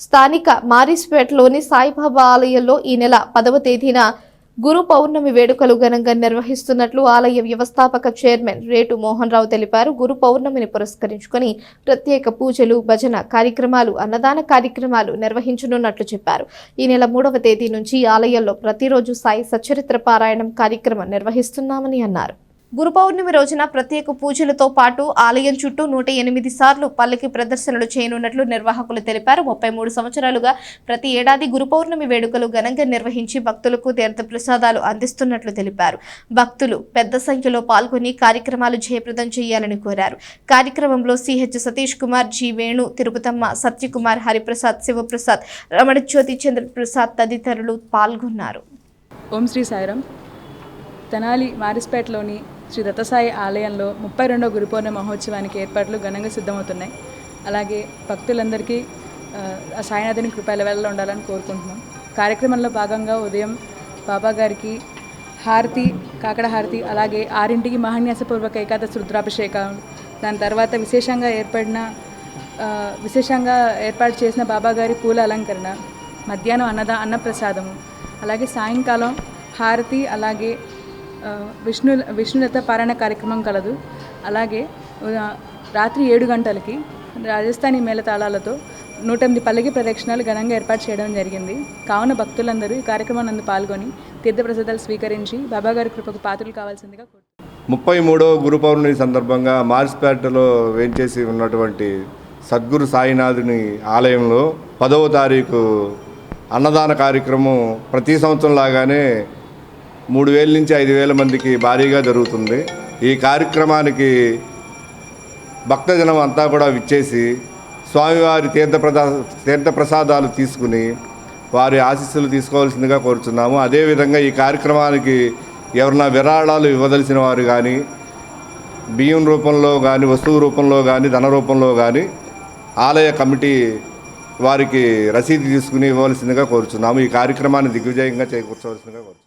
స్థానిక మారిస్పేటలోని సాయిబాబా ఆలయంలో ఈ నెల పదవ తేదీన గురు పౌర్ణమి వేడుకలు ఘనంగా నిర్వహిస్తున్నట్లు ఆలయ వ్యవస్థాపక చైర్మన్ రేటు మోహన్ రావు తెలిపారు. గురు పౌర్ణమిని పురస్కరించుకొని ప్రత్యేక పూజలు భజన కార్యక్రమాలు అన్నదాన కార్యక్రమాలు నిర్వహించనున్నట్లు చెప్పారు. ఈ నెల మూడవ తేదీ నుంచి ఆలయంలో ప్రతిరోజు సాయి సచరిత్ర పారాయణం కార్యక్రమం నిర్వహిస్తున్నామని అన్నారు. గురు పౌర్ణమి రోజున ప్రత్యేక పూజలతో పాటు ఆలయం చుట్టూ నూట ఎనిమిది సార్లు పల్లకి ప్రదర్శనలు చేయనున్నట్లు నిర్వాహకులు తెలిపారు. ముప్పై మూడు సంవత్సరాలుగా ప్రతి ఏడాది గురు పౌర్ణమి వేడుకలు ఘనంగా నిర్వహించి భక్తులకు తీర్థ ప్రసాదాలు అందిస్తున్నట్లు తెలిపారు. భక్తులు పెద్ద సంఖ్యలో పాల్గొని కార్యక్రమాలు జయప్రదం చేయాలని కోరారు. కార్యక్రమంలో సిహెచ్ సతీష్ కుమార్ జి వేణు తిరుపతమ్మ సత్యకుమార్ హరిప్రసాద్ శివప్రసాద్ రమణ జ్యోతి చంద్రప్రసాద్ తదితరులు పాల్గొన్నారు. ఓం శ్రీ సాయిరామ్. తెనాలి మారిస్పేటలోని శ్రీ దత్తసాయి ఆలయంలో ముప్పై రెండో గురు పౌర్ణమి మహోత్సవానికి ఏర్పాట్లు ఘనంగా సిద్ధమవుతున్నాయి. అలాగే భక్తులందరికీ సాయినాథుని కృపల వెళ్ళ ఉండాలని కోరుకుంటున్నాం. కార్యక్రమంలో భాగంగా ఉదయం బాబా గారికి హారతి కాకడ హారతి అలాగే ఆరింటికి మహాన్యాసపూర్వక ఏకాదశి రుద్రాభిషేకం దాని తర్వాత విశేషంగా ఏర్పడిన విశేషంగా ఏర్పాటు చేసిన బాబాగారి పూల అలంకరణ మధ్యాహ్నం అన్నదా అన్నప్రసాదము అలాగే సాయంకాలం హారతి అలాగే విష్ణు విష్ణులత పారాయణ కార్యక్రమం కలదు. అలాగే రాత్రి ఏడు గంటలకి రాజస్థానీ మేళతాళాలతో నూట ఎనిమిది పల్లకి ప్రదక్షిణాలు ఘనంగా ఏర్పాటు చేయడం జరిగింది. కావున భక్తులందరూ ఈ కార్యక్రమం నందు పాల్గొని తీర్థప్రసాదాలు స్వీకరించి బాబాగారి కృపకు పాత్రలు కావాల్సిందిగా ముప్పై మూడో గురు పౌర్ణమి సందర్భంగా మార్స్పేటలో వేంచేసి ఉన్నటువంటి సద్గురు సాయినాథుని ఆలయంలో పదవ తారీఖు అన్నదాన కార్యక్రమం ప్రతి సంవత్సరం లాగానే మూడు వేల నుంచి ఐదు వేల మందికి భారీగా జరుగుతుంది. ఈ కార్యక్రమానికి భక్తజనం అంతా కూడా విచ్చేసి స్వామివారి తీర్థప్రదా తీర్థప్రసాదాలు తీసుకుని వారి ఆశీస్సులు తీసుకోవాల్సిందిగా కోరుచున్నాము. అదేవిధంగా ఈ కార్యక్రమానికి ఎవరన్నా విరాళాలు ఇవ్వదలసిన వారు కానీ బియ్యం రూపంలో కానీ వస్తువు రూపంలో కానీ ధన రూపంలో కానీ ఆలయ కమిటీ వారికి రసీదు తీసుకుని ఇవ్వవలసిందిగా కోరుచున్నాము. ఈ కార్యక్రమాన్ని దిగ్విజయంగా చేకూర్చవలసిందిగా కోరుచున్నాము.